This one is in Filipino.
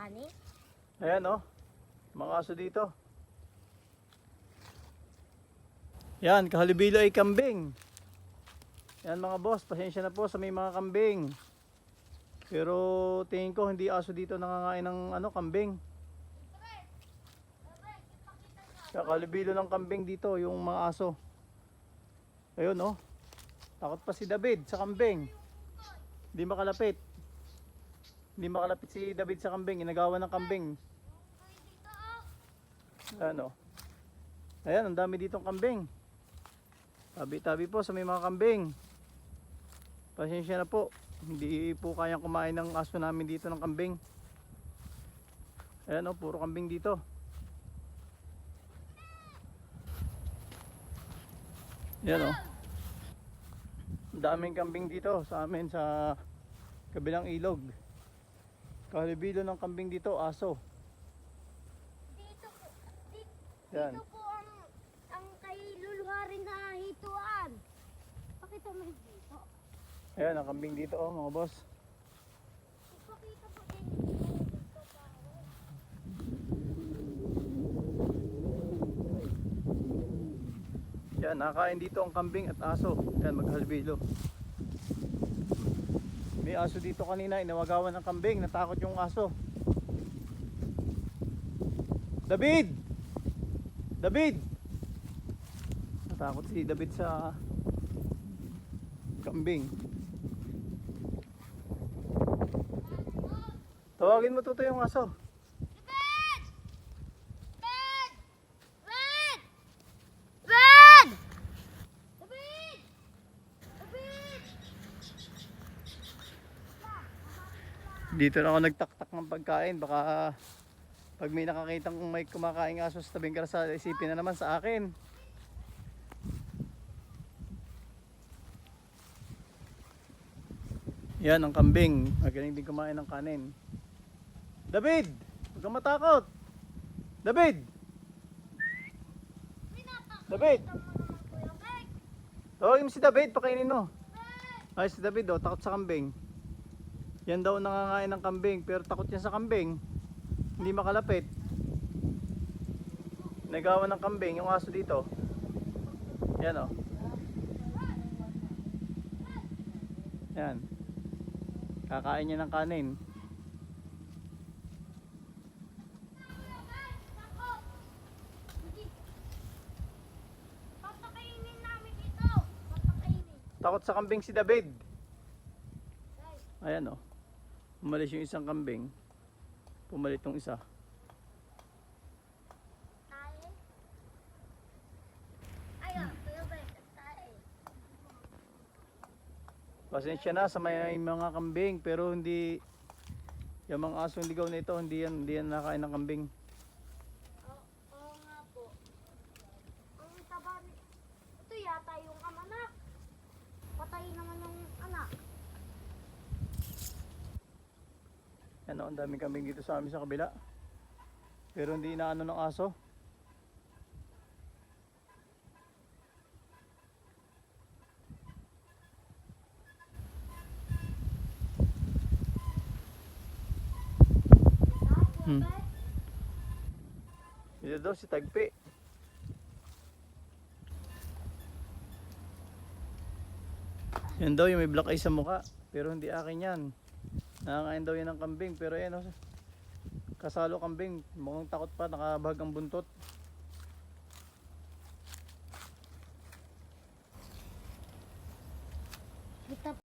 kani? Ayan oh. Mga aso dito. Yan, kahalibilo ay kambing. Yan mga boss, pasensya na po sa may mga kambing. Pero tingin ko hindi aso dito nangangain ng ano, kambing. Kakalibilo ng kambing dito, yung mga aso. Ayun oh. Takot pa si David sa kambing. Hindi makalapit. Hindi makalapit si David sa kambing. Inagawa ng kambing. Ano? Ayan, ang dami ditong kambing. Tabi-tabi po sa may mga kambing. Pasensya na po. Hindi po kayang kumain ng aso namin dito ng kambing. Ayan o, puro kambing dito. Ayan o. Ang daming kambing dito sa amin sa kabilang ilog. Kalibilo ng kambing dito, aso. Dito po, dito, Yan. dito po ang, ang kay luluharin na hituan. Pakita mo yung dito. Ayan, ang kambing dito oh, mga boss. Ipakita po din dito pare. Yan, nakain dito ang kambing at aso. Yan, maghalbilo. May aso dito kanina, inawagawan ng kambing, natakot yung aso. David! David! Natakot si David sa kambing. Tawagin mo tuto yung aso. Dito na ako nagtaktak ng pagkain. Baka pag may nakakitang may kumakain aso sa tabing karasa, isipin na naman sa akin. Yan ang kambing. Magaling din kumain ng kanin. David! Huwag kang matakot! David! David! Tawagin mo si David, pakainin mo. Ay, si David oh, takot sa kambing. Yan daw nangangain ng kambing, pero takot yan sa kambing. Hindi makalapit. Nagawa ng kambing, yung aso dito. Yan oh. Yan. Kakain niya ng kanin. Takot! Sa kambing si David. Ayan oh. Umalis yung isang kambing. Pumalit yung isa. Pasensya na sa may mga kambing pero hindi yung mga asong ligaw na ito hindi yan hindi yan nakain ng kambing. Oo, oo nga po. Ang taba ni... Ito yata yung amanak. Patay naman yung anak. Ano, ang daming kambing dito sa amin sa kabila. Pero hindi inaano ng aso. Hmm. Dito daw si Tagpi. Yan daw yung may black eye sa mukha. Pero hindi akin yan nakakain daw yan ng kambing pero yan oh, kasalo kambing. Mukhang takot pa nakabahag ang buntot. kita